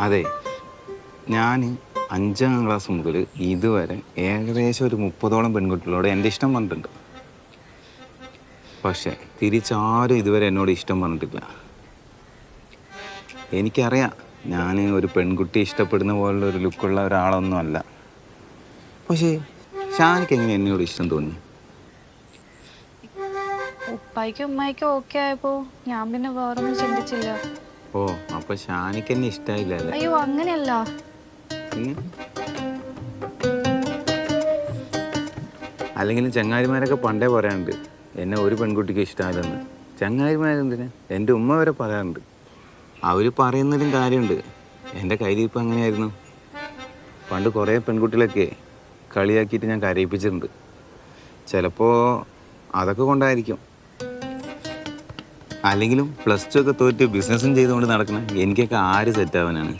അതെ ഞാൻ അഞ്ചാം ക്ലാസ് മുതൽ ഇതുവരെ ഏകദേശം ഒരു മുപ്പതോളം പെൺകുട്ടികളോട് എന്റെ ഇഷ്ടം പറഞ്ഞിട്ടുണ്ട്. പക്ഷേ തിരിച്ചാരും ഇതുവരെ എന്നോട് ഇഷ്ടം പറഞ്ഞിട്ടില്ല. എനിക്കറിയാം ഞാൻ ഒരു പെൺകുട്ടി ഇഷ്ടപ്പെടുന്ന പോലുള്ള ഒരു ലുക്കുള്ള ഒരാളൊന്നും അല്ല. പക്ഷേ ഷാനിക്ക് എങ്ങനെ എന്നോട് ഇഷ്ടം തോന്നി? ഉപ്പായിക്കും ഉമ്മായിക്കും ഓക്കെ ആയപ്പോ ഞാൻ പിന്നെ വേറൊന്നും ചിന്തിച്ചില്ല. ഓ അപ്പൊ ഷാനിക്ക് എന്നെ ഇഷ്ടായില്ല അല്ലേ? അയ്യോ അങ്ങനെയല്ല. പിന്നെ? അല്ലെങ്കിലും ചങ്ങാതിമാരൊക്കെ പണ്ടേ പറയാറുണ്ട് എന്നെ ഒരു പെൺകുട്ടിക്ക് ഇഷ്ടമല്ലെന്ന് ചങ്ങാതിമാരെന്തിന്? എന്റെ ഉമ്മ വരെ പറയാറുണ്ട്. അവർ പറയുന്നതിലും കാര്യമുണ്ട്. എന്റെ കയ്യിലിപ്പോൾ അങ്ങനെയായിരുന്നു. പണ്ട് കുറേ പെൺകുട്ടികളൊക്കെ കളിയാക്കിയിട്ട് ഞാൻ കരയിപ്പിച്ചിട്ടുണ്ട്. ചിലപ്പോൾ അതൊക്കെ കൊണ്ടായിരിക്കും. അല്ലെങ്കിലും പ്ലസ് ടു ഒക്കെ തോറ്റ് ബിസിനസ്സും ചെയ്തുകൊണ്ട് നടക്കുന്ന എനിക്കൊക്കെ ആര് സെറ്റാവാനാണ്